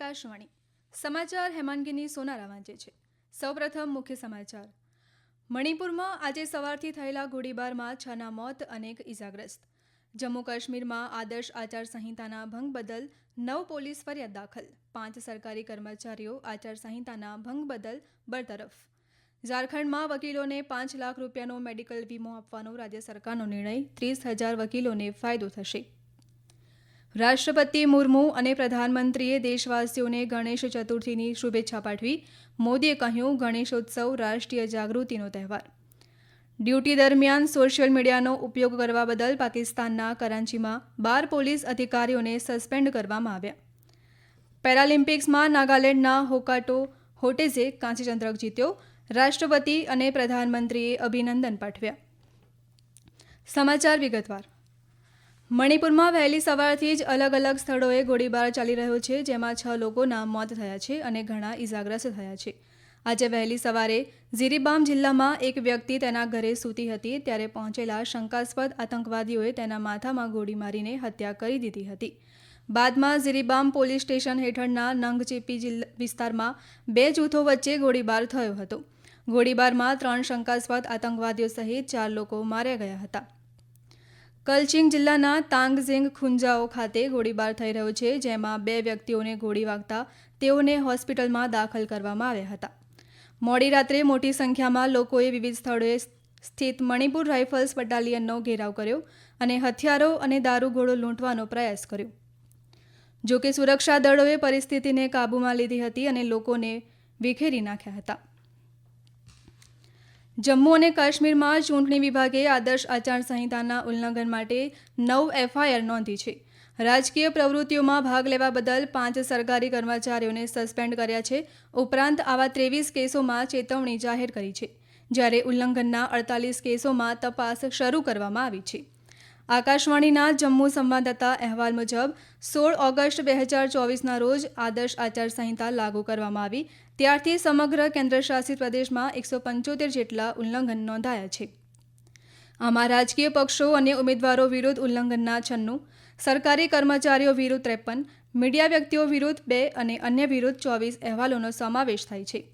આકાશવાણી. સમાચાર હેમાંગીની સોનારા વાંચે છે. સૌપ્રથમ મુખ્ય સમાચાર. મણિપુરમાં આજે સવારથી થયેલા ગોળીબારમાં છના મોત અનેક ઇજાગ્રસ્ત જમ્મુ કાશ્મીરમાં આદર્શ આચાર સંહિતાના ભંગ બદલ નવ પોલીસ ફરિયાદ દાખલ. પાંચ સરકારી કર્મચારીઓ આચારસંહિતાના ભંગ બદલ બરતરફ. ઝારખંડમાં વકીલોને પાંચ લાખ રૂપિયાનો મેડિકલ વીમો આપવાનો રાજ્ય સરકારનો નિર્ણય. ત્રીસ હજાર વકીલોને ફાયદો થશે. રાષ્ટ્રપતિ મુર્મુ અને પ્રધાનમંત્રીએ દેશવાસીઓને ગણેશ ચતુર્થીની શુભેચ્છા પાઠવી. મોદીએ કહ્યું, ગણેશોત્સવ રાષ્ટ્રીય જાગૃતિનો તહેવાર. ડ્યુટી દરમિયાન સોશિયલ મીડિયાનો ઉપયોગ કરવા બદલ પાકિસ્તાનના કરાંચીમાં બાર પોલીસ અધિકારીઓને સસ્પેન્ડ કરવામાં આવ્યા. પેરાલિમ્પિક્સમાં નાગાલેન્ડના હોકાટો હોટેઝે કાંસ્યચંદ્રક જીત્યો. રાષ્ટ્રપતિ અને પ્રધાનમંત્રીએ અભિનંદન પાઠવ્યા. સમાચાર વિગતવાર. મણિપુરમાં વહેલી સવારથી જ અલગ અલગ સ્થળોએ ગોળીબાર ચાલી રહ્યો છે, જેમાં છ લોકોના મોત થયા છે અને ઘણા ઇજાગ્રસ્ત થયા છે. આજે વહેલી સવારે ઝીરીબામ જિલ્લામાં એક વ્યક્તિ તેના ઘરે સૂતી હતી, ત્યારે પહોંચેલા શંકાસ્પદ આતંકવાદીઓએ તેના માથામાં ગોળી મારીને હત્યા કરી દીધી હતી. બાદમાં ઝીરીબામ પોલીસ સ્ટેશન હેઠળના નંગચેપી વિસ્તારમાં બે જૂથો વચ્ચે ગોળીબાર થયો હતો. ગોળીબારમાં ત્રણ શંકાસ્પદ આતંકવાદીઓ સહિત ચાર લોકો માર્યા ગયા હતા. કલચિંગ જિલ્લાના તાંગઝેંગ ખુંજાઓ ખાતે ગોળીબાર થઈ રહ્યો છે, જેમાં બે વ્યક્તિઓને ગોળી વાગતા તેઓને હોસ્પિટલમાં દાખલ કરવામાં આવ્યા હતા. મોડી રાત્રે મોટી સંખ્યામાં લોકોએ વિવિધ સ્થળોએ સ્થિત મણિપુર રાઇફલ્સ બટાલિયનનો ઘેરાવ કર્યો અને હથિયારો અને દારૂગોળો લૂંટવાનો પ્રયાસ કર્યો. જો કે સુરક્ષા દળોએ પરિસ્થિતિને કાબૂમાં લીધી હતી અને લોકોને વિખેરી નાખ્યા હતા. જમ્મુ અને કાશ્મીરમાં ચૂંટણી વિભાગે આદર્શ આચારસંહિતાના ઉલ્લંઘન માટે નવ એફઆઈઆર નોંધી છે. રાજકીય પ્રવૃત્તિઓમાં ભાગ લેવા બદલ પાંચ સરકારી કર્મચારીઓને સસ્પેન્ડ કર્યા છે. ઉપરાંત આવા ત્રેવીસ કેસોમાં ચેતવણી જાહેર કરી છે. જ્યારે ઉલ્લંઘનના અડતાલીસ કેસોમાં તપાસ શરૂ કરવામાં આવી છે. આકાશવાણીના જમ્મુ સંવાદદાતા અહેવાલ મુજબ, સોળ ઓગસ્ટ બે હજાર ચોવીસના રોજ આદર્શ આચારસંહિતા લાગુ કરવામાં આવી. ત્યારથી સમગ્ર કેન્દ્રશાસિત પ્રદેશમાં એકસો પંચોતેર જેટલા ઉલ્લંઘન નોંધાયા છે. આમાં રાજકીય પક્ષો અને ઉમેદવારો વિરુદ્ધ ઉલ્લંઘનના છન્નું, સરકારી કર્મચારીઓ વિરુદ્ધ ત્રેપન, મીડિયા વ્યક્તિઓ વિરુદ્ધ બે અને અન્ય વિરુદ્ધ ચોવીસ અહેવાલોનો સમાવેશ થાય છે.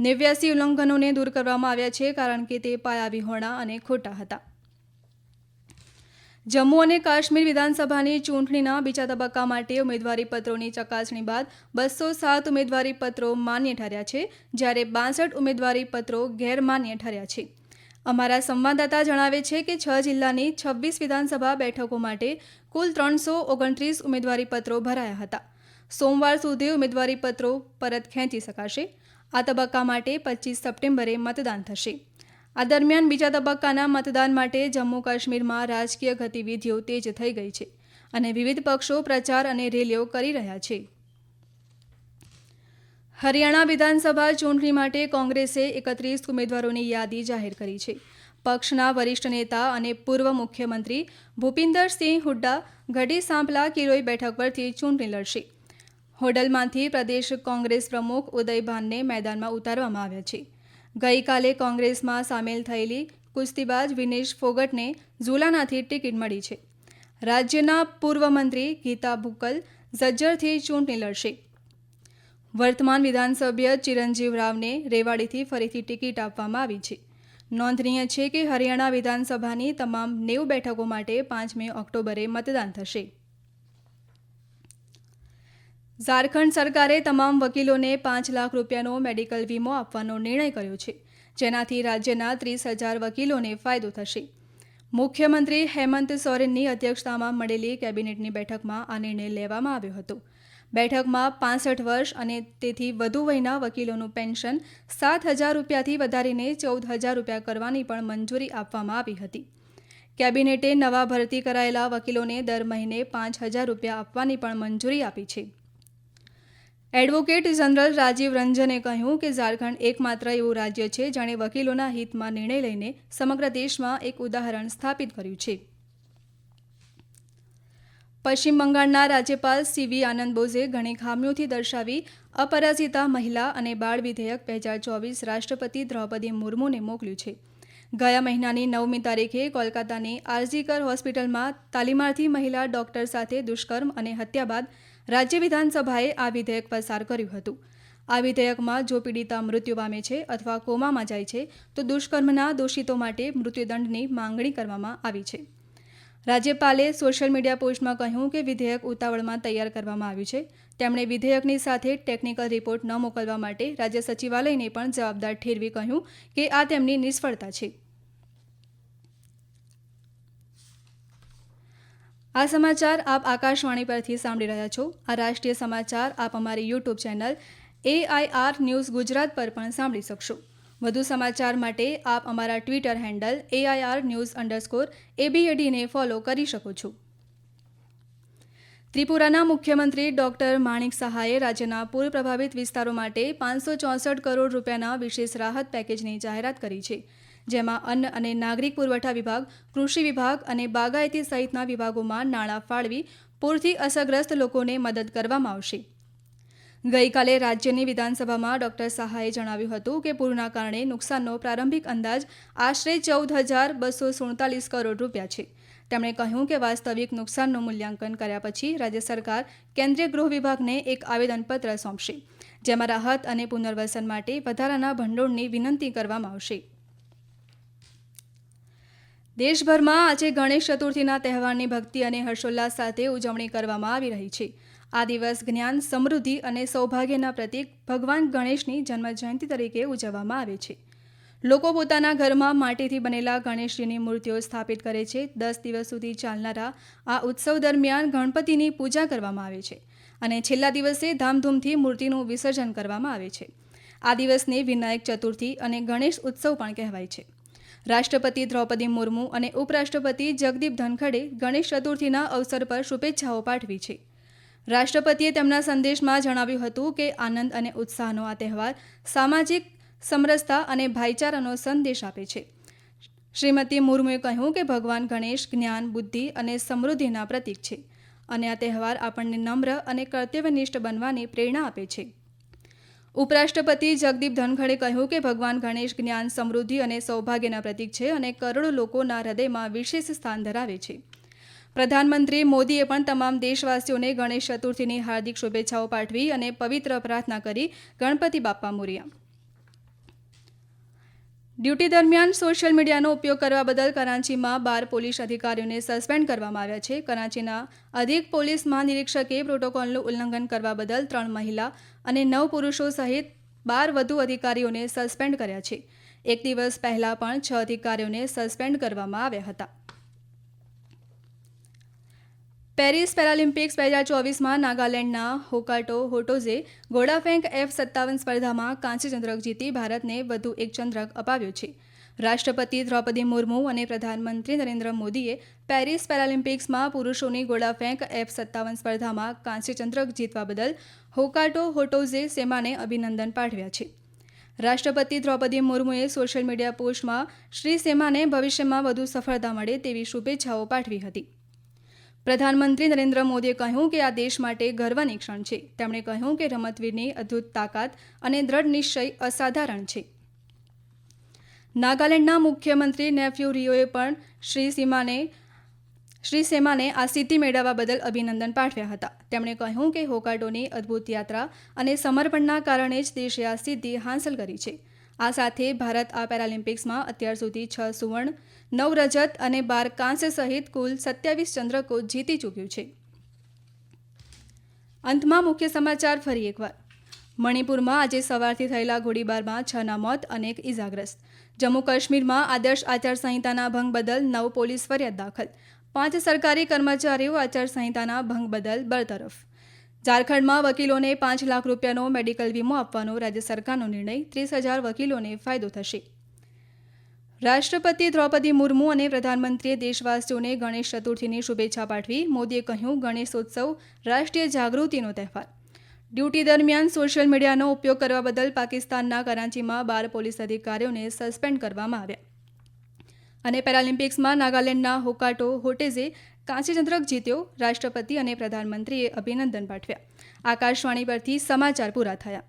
નેવ્યાસી ઉલ્લંઘનોને દૂર કરવામાં આવ્યા છે કારણ કે તે પાયાવિહોણા અને ખોટા હતા. જમ્મુ અને કાશ્મીર વિધાનસભાની ચૂંટણીના બીજા તબક્કા માટે ઉમેદવારીપત્રોની ચકાસણી બાદ બસો સાત ઉમેદવારી પત્રો માન્ય ઠર્યા છે, જ્યારે બાસઠ ઉમેદવારી પત્રો ગેરમાન્ય ઠર્યા છે. અમારા સંવાદદાતા જણાવે છે કે છ જિલ્લાની છવ્વીસ વિધાનસભા બેઠકો માટે કુલ ત્રણસો ઓગણત્રીસ ઉમેદવારીપત્રો ભરાયા હતા. સોમવાર સુધી ઉમેદવારી પત્રો પરત ખેંચી શકાશે. આ તબક્કા માટે પચીસ સપ્ટેમ્બરે મતદાન થશે. આ દરમિયાન બીજા તબક્કાના મતદાન માટે જમ્મુ કાશ્મીરમાં રાજકીય ગતિવિધિઓ તેજ થઈ ગઈ છે અને વિવિધ પક્ષો પ્રચાર અને રેલીઓ કરી રહ્યા છે. હરિયાણા વિધાનસભા ચૂંટણી માટે કોંગ્રેસે એકત્રીસ ઉમેદવારોની યાદી જાહેર કરી છે. પક્ષના વરિષ્ઠ નેતા અને પૂર્વ મુખ્યમંત્રી ભૂપિન્દરસિંહ હુડ્ડા ગઢી સાંપલા કિરોઈ બેઠક પરથી ચૂંટણી લડશે. હોડલમાંથી પ્રદેશ કોંગ્રેસ પ્રમુખ ઉદય ભાનને મેદાનમાં ઉતારવામાં આવ્યા છે. ગઈકાલે કોંગ્રેસમાં સામેલ થયેલી કુસ્તીબાજ વિનેશ ફોગટને ઝુલાનાથી ટિકિટ મળી છે. રાજ્યના પૂર્વ મંત્રી ગીતા ભૂકલ ઝજ્જરથી ચૂંટણી લડશે. વર્તમાન વિધાનસભ્ય ચિરંજીવ રાવને રેવાડીથી ફરીથી ટિકિટ આપવામાં આવી છે. નોંધનીય છે કે હરિયાણા વિધાનસભાની તમામ નેવું બેઠકો માટે પાંચમી ઓક્ટોબરે મતદાન થશે. ઝારખંડ સરકારે તમામ વકીલોને પાંચ લાખ રૂપિયાનો મેડિકલ વીમો આપવાનો નિર્ણય કર્યો છે, જેનાથી રાજ્યના ત્રીસ હજાર વકીલોને ફાયદો થશે. મુખ્યમંત્રી હેમંત સોરેનની અધ્યક્ષતામાં મળેલી કેબિનેટની બેઠકમાં આ નિર્ણય લેવામાં આવ્યો હતો. બેઠકમાં પાસઠ વર્ષ અને તેથી વધુ વયના વકીલોનું પેન્શન સાત હજાર રૂપિયાથી વધારીને ચૌદ હજાર રૂપિયા કરવાની પણ મંજૂરી આપવામાં આવી હતી. કેબિનેટે નવા ભરતી કરાયેલા વકીલોને દર મહિને પાંચ હજાર રૂપિયા આપવાની પણ મંજૂરી આપી છે. એડવોકેટ જનરલ રાજીવ રંજને કહ્યું કે ઝારખંડ એકમાત્ર એવું રાજ્ય છે જેણે વકીલોના હિતમાં નિર્ણય લઈને સમગ્ર દેશમાં એક ઉદાહરણ સ્થાપિત કર્યું છે. પશ્ચિમ બંગાળના રાજ્યપાલ સીવી આનંદ બોઝે ઘણી ખામીઓથી દર્શાવી અપરાજિતા મહિલા અને બાળ વિધેયક બે હજાર ચોવીસ રાષ્ટ્રપતિ દ્રૌપદી મુર્મુને મોકલ્યું છે. ગયા મહિનાની નવમી તારીખે કોલકાતાની આરજીકર હોસ્પિટલમાં તાલીમાર્થી મહિલા ડોક્ટર સાથે દુષ્કર્મ અને હત્યા બાદ રાજ્ય વિધાનસભાએ આ વિધેયક પસાર કર્યું હતું. આ વિધેયકમાં જો પીડિતા મૃત્યુ પામે છે અથવા કોમામાં જાય છે, તો દુષ્કર્મના દોષિતો માટે મૃત્યુદંડની માંગણી કરવામાં આવી છે. રાજ્યપાલે સોશિયલ મીડિયા પોસ્ટમાં કહ્યું કે વિધેયક ઉતાવળમાં તૈયાર કરવામાં આવ્યું છે. તેમણે વિધેયકની સાથે ટેકનિકલ રિપોર્ટ ન મોકલવા માટે રાજ્ય સચિવાલયને પણ જવાબદાર ઠેરવી કહ્યું કે આ તેમની નિષ્ફળતા છે. આ સમાચાર આપ આકાશવાણી પરથી સાંભળી રહ્યા છો. આ રાષ્ટ્રીય સમાચાર આપ અમારી YouTube channel AIR news Gujarat પર પણ સાંભળી શકશો. વધુ સમાચાર માટે આપ અમારા Twitter handle AIR news underscore એબીએડીને follow કરી શકો છો. ત્રિપુરાના મુખ્યમંત્રી ડોક્ટર માણિક સહાયે રાજ્યના પૂર પ્રભાવિત વિસ્તારો માટે પાંચસો ચોસઠ કરોડ રૂપિયાના વિશેષ રાહત પેકેજની જાહેરાત કરી છે. જેમાં અન્ન અને નાગરિક પુરવઠા વિભાગ, કૃષિ વિભાગ અને બાગાયતી સહિતના વિભાગોમાં નાણાં ફાળવી પૂરથી અસરગ્રસ્ત લોકોને મદદ કરવામાં આવશે. ગઈકાલે રાજ્યની વિધાનસભામાં ડોક્ટર સહાયે જણાવ્યું હતું કે પૂરના કારણે નુકસાનનો પ્રારંભિક અંદાજ આશરે ચૌદ હજાર બસો સુડતાલીસ કરોડ રૂપિયા છે. તેમણે કહ્યું કે વાસ્તવિક નુકસાનનું મૂલ્યાંકન કર્યા પછી રાજ્ય સરકાર કેન્દ્રીય ગૃહ વિભાગને એક આવેદનપત્ર સોંપશે, જેમાં રાહત અને પુનર્વસન માટે વધારાના ભંડોળની વિનંતી કરવામાં આવશે. દેશભરમાં આજે ગણેશ ચતુર્થીના તહેવારની ભક્તિ અને હર્ષોલ્લાસ સાથે ઉજવણી કરવામાં આવી રહી છે. આ દિવસ જ્ઞાન, સમૃદ્ધિ અને સૌભાગ્યના પ્રતીક ભગવાન ગણેશની જન્મજયંતિ તરીકે ઉજવવામાં આવે છે. લોકો પોતાના ઘરમાં માટીથી બનેલા ગણેશજીની મૂર્તિઓ સ્થાપિત કરે છે. દસ દિવસ સુધી ચાલનારા આ ઉત્સવ દરમિયાન ગણપતિની પૂજા કરવામાં આવે છે અને છેલ્લા દિવસે ધામધૂમથી મૂર્તિનું વિસર્જન કરવામાં આવે છે. આ દિવસને વિનાયક ચતુર્થી અને ગણેશ ઉત્સવ પણ કહેવાય છે. રાષ્ટ્રપતિ દ્રૌપદી મુર્મુ અને ઉપરાષ્ટ્રપતિ જગદીપ ધનખડે ગણેશ ચતુર્થીના અવસર પર શુભેચ્છાઓ પાઠવી છે. રાષ્ટ્રપતિએ તેમના સંદેશમાં જણાવ્યું હતું કે આનંદ અને ઉત્સાહનો આ તહેવાર સામાજિક સમરસતા અને ભાઈચારાનો સંદેશ આપે છે. શ્રીમતી મુર્મુએ કહ્યું કે ભગવાન ગણેશ જ્ઞાન, બુદ્ધિ અને સમૃદ્ધિના પ્રતીક છે અને આ તહેવાર આપણને નમ્ર અને કર્તવ્યનિષ્ઠ બનવાની પ્રેરણા આપે છે. ઉપરાષ્ટ્રપતિ જગદીપ ધનખડે કહ્યું કે ભગવાન ગણેશ જ્ઞાન સમૃદ્ધિ અને સૌભાગ્યના પ્રતીક છે અને કરોડો લોકોના હૃદયમાં વિશેષ સ્થાન ધરાવે છે. પ્રધાનમંત્રી મોદીએ પણ તમામ દેશવાસીઓને ગણેશ ચતુર્થીની હાર્દિક શુભેચ્છાઓ પાઠવી અને પવિત્ર પ્રાર્થના કરી ગણપતિ બાપ્પા મોર્યા. ડ્યુટી દરમિયાન સોશિયલ મીડિયાનો ઉપયોગ કરવા બદલ કરાંચીમાં બાર પોલીસ અધિકારીઓને સસ્પેન્ડ કરવામાં આવ્યા છે. કરાંચીના અધિક પોલીસ મહાનિરીક્ષકે પ્રોટોકોલનું ઉલ્લંઘન કરવા બદલ ત્રણ મહિલા અને નવ પુરુષો સહિત બાર વધુ અધિકારીઓને સસ્પેન્ડ કર્યા છે. એક દિવસ પહેલાં પણ છ અધિકારીઓને સસ્પેન્ડ કરવામાં આવ્યા હતા. પેરિસ પેરાલિમ્પિક્સ બે હજાર ચોવીસમાં નાગાલેન્ડના હોકાટો હોટોઝે ઘોડાફેંક એફ સત્તાવન સ્પર્ધામાં કાંસ્ય ચંદ્રક જીતી ભારતને વધુ એક ચંદ્રક અપાવ્યો છે. રાષ્ટ્રપતિ દ્રૌપદી મુર્મુ અને પ્રધાનમંત્રી નરેન્દ્ર મોદીએ પેરિસ પેરાલિમ્પિક્સમાં પુરુષોની ગોળાફેંક એફ સત્તાવન સ્પર્ધામાં કાંસ્ય ચંદ્રક જીતવા બદલ હોકાટો હોટોઝે સેમાને અભિનંદન પાઠવ્યા છે. રાષ્ટ્રપતિ દ્રૌપદી મુર્મુએ સોશિયલ મીડિયા પોસ્ટમાં શ્રી સેમાને ભવિષ્યમાં વધુ સફળતા મળે તેવી શુભેચ્છાઓ પાઠવી હતી. પ્રધાનમંત્રી નરેન્દ્ર મોદીએ કહ્યું કે આ દેશ માટે ગર્વની ક્ષણ છે. તેમણે કહ્યું કે રમતવીરની અદ્ભુત તાકાત અને દ્રઢ નિશ્ચય અસાધારણ છે. નાગાલેન્ડના મુખ્યમંત્રી નેફ્યુ રિયોએ પણ શ્રી સીમાને શ્રી સેમાને આ સિદ્ધિ મેળવવા બદલ અભિનંદન પાઠવ્યા હતા. તેમણે કહ્યું કે હોકાડોની અદ્ભુત યાત્રા અને સમર્પણના કારણે જ દેશે આ સિદ્ધિ હાંસલ કરી છે. આ સાથે ભારત આ પેરાલિમ્પિક્સમાં અત્યાર સુધી છ સુવર્ણ, નવ રજત અને બાર કાંસ્ય સહિત કુલ સત્યાવીસ ચંદ્રકો જીતી ચૂક્યું છે. અંતમાં મુખ્ય સમાચાર ફરી એકવાર. મણિપુરમાં આજે સવારથી થયેલા ગોળીબારમાં છના મોત અને એક ઇજાગ્રસ્ત જમ્મુ કાશ્મીરમાં આદર્શ આચારસંહિતાના ભંગ બદલ નવ પોલીસ ફરિયાદ દાખલ. પાંચ સરકારી કર્મચારીઓ આચારસંહિતાના ભંગ બદલ બરતરફ. ઝારખંડમાં વકીલોને પાંચ લાખ રૂપિયાનો મેડિકલ વીમો આપવાનો રાજ્ય સરકારનો નિર્ણય. ત્રીસ હજાર વકીલોને ફાયદો થશે. રાષ્ટ્રપતિ દ્રૌપદી મુર્મુ અને પ્રધાનમંત્રીએ દેશવાસીઓને ગણેશ ચતુર્થીની શુભેચ્છા પાઠવી મોદીએ કહ્યું, ગણેશોત્સવ રાષ્ટ્રીય જાગૃતિનો તહેવાર. ડ્યુટી દરમિયાન સોશિયલ મીડિયાનો ઉપયોગ કરવા બદલ પાકિસ્તાનના કરાંચીમાં બાર પોલીસ અધિકારીઓને સસ્પેન્ડ કરવામાં આવ્યા. અને પેરાલિમ્પિક્સમાં નાગાલેન્ડના હોકાટો હોટેઝે કાંસ્યચંદ્રક જીત્યો રાષ્ટ્રપતિ અને પ્રધાનમંત્રીએ અભિનંદન પાઠવ્યા. આકાશવાણી પરથી સમાચાર પૂરા થયા.